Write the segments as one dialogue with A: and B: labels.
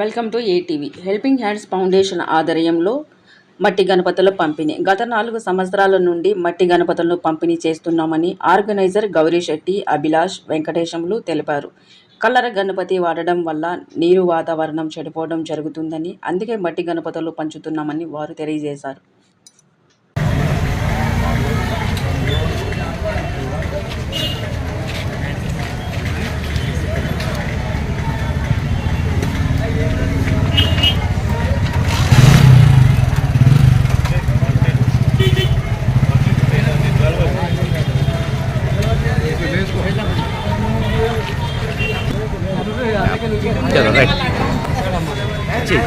A: Welcome to ATV. Helping hands foundation ఆధ్వర్యంలో మట్టి గణపతుల పంపిణీ. గత నాలుగు సంవత్సరాల నుండి మట్టి గణపతులను పంపిణీ చేస్తున్నామని ఆర్గనైజర్ గౌరీశెట్టి అభిలాష్ వెంకటేశములు తెలిపారు. కల్లర గణపతి వాడడం వల్ల నీరు వాతావరణం చెడిపోవడం జరుగుతుందని అందుకే మట్టి గణపతులు పంచుతున్నామని వారు తెలియజేశారు.
B: चलो राइट जी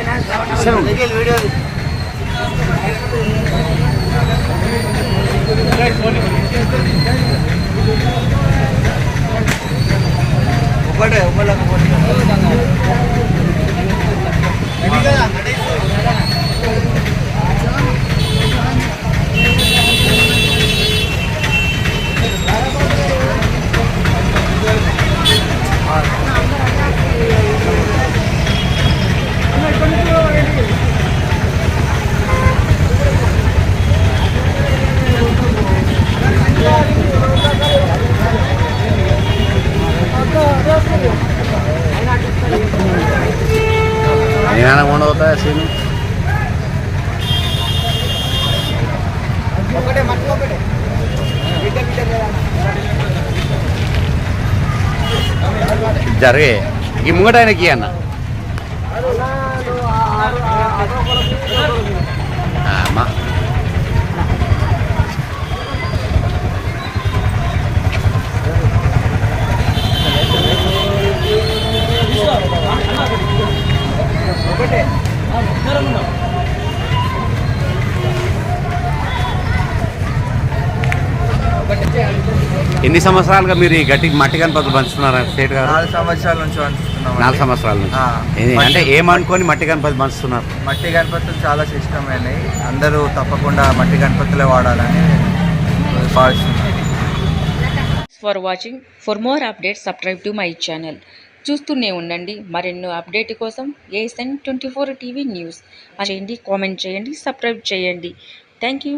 B: सर यहाँ कौन होता है सीन జరిగే ఈ ముంగట ఆయనకి అన్న అమ్మా ఎన్ని సంవత్సరాలుగా మీరు ఈ గట్టి మట్టి గణపతులు పంచుతున్నారా స్టేట్ గారు?
C: నాలుగు సంవత్సరాల నుంచి పంచుతున్నాం
B: నాలుగు సంవత్సరాల నుంచి. అంటే ఏమనుకొని మట్టి గణపతి పంచుతున్నారు?
C: మట్టి గణపతులు చాలా శ్రేష్టమైనవి. అందరూ తప్పకుండా మట్టి గణపతులే వాడాలని
A: for watching for more updates subscribe to my channel చూస్తూనే ఉండండి. మరెన్నో అప్డేట్ కోసం ASN twenty four TV news చేయండి కామెంట్ చేయండి సబ్స్క్రైబ్ చేయండి. Thank you